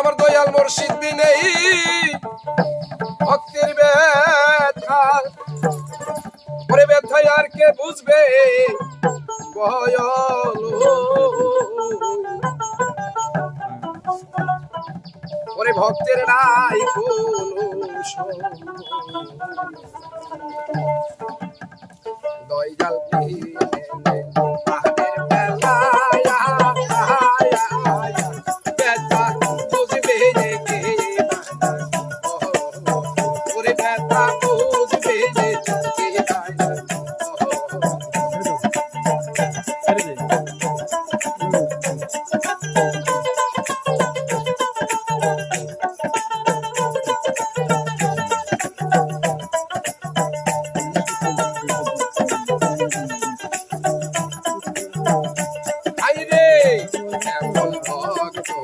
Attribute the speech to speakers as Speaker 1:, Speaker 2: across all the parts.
Speaker 1: আমার দয়াল মর্শিদ বিনেই ভক্তির ব্যথা। ওরে ব্যথা আর কে বুঝবে? ওরে ভক্তের নাই Dayal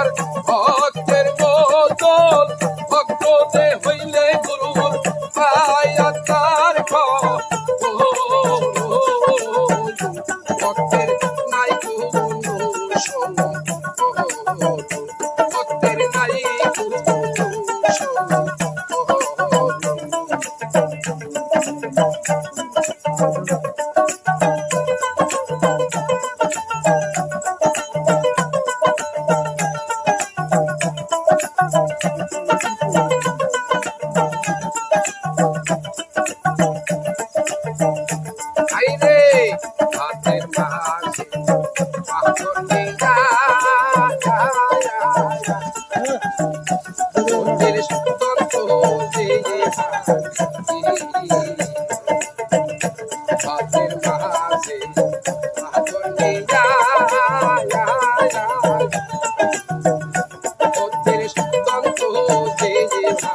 Speaker 1: Oh.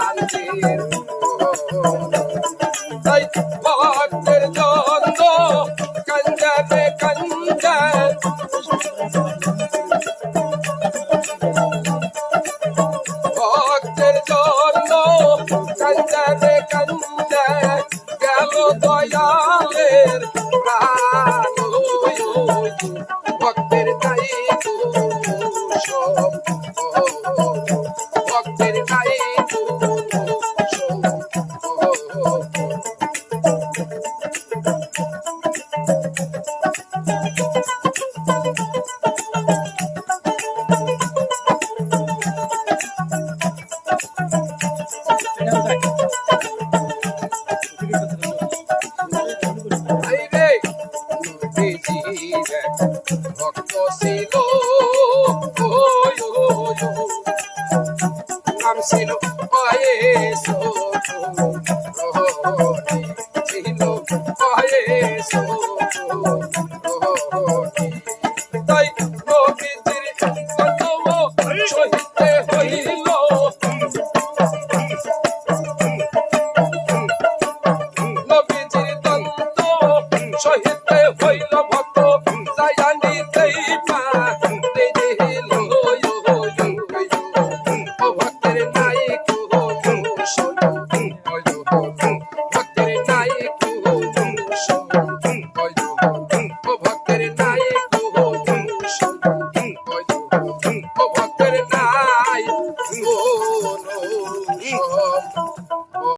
Speaker 1: Oh, oh, oh. I'm Sino, oh, yes, oh. Yesu